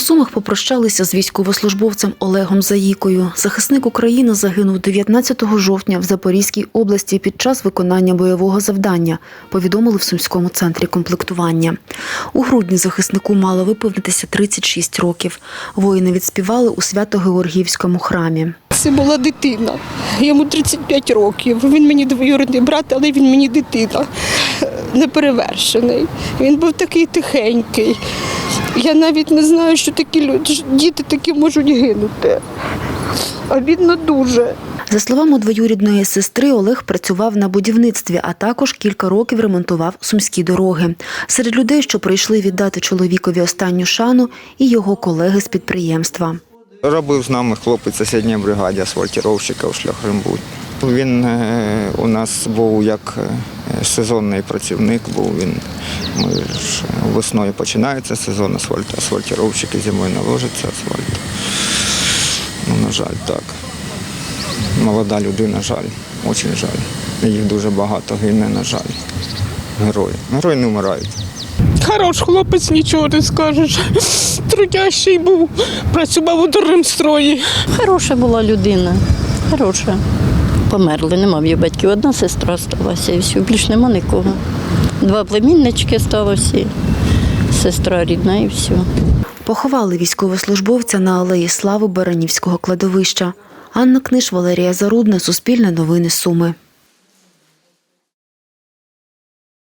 Сумах попрощалися з військовослужбовцем Олегом Заїкою. Захисник України загинув 19 жовтня в Запорізькій області під час виконання бойового завдання, повідомили в Сумському центрі комплектування. У грудні захиснику мало виповнитися 36 років. Воїни відспівали у Свято-Георгіївському храмі. Це була дитина. Йому 35 років. Він мені двоюрідний брат, але він мені дитина неперевершений. Він був такий тихенький. Я навіть не знаю, що такі люди, діти такі можуть гинути. А бідно дуже. За словами двоюрідної сестри, Олег працював на будівництві, а також кілька років ремонтував сумські дороги. Серед людей, що прийшли віддати чоловікові останню шану, і його колеги з підприємства. Робив з нами хлопець в сусідній бригаді асфальтіровщика у шляхрембуд. Він е, у нас був як е, сезонний працівник, був він. Ми ж весною починається сезон асфальт, асфальтіровщики зимою наложиться асфальт. Ну, на жаль, так. Молода людина, жаль, дуже жаль. Їх дуже багато гине, на жаль. Герої. Герої не вмирають. Хорош хлопець, нічого не скажеш. Трудящий був, працював у дорремстрої. Хороша була людина, хороша. Померли, нема в її батьків. Одна сестра сталася і все, більш нема нікого. Два племіннички сталося, сестра рідна і все. Поховали військовослужбовця на алеї Слави Баранівського кладовища. Анна Книж, Валерія Зарудна, Суспільне новини Суми.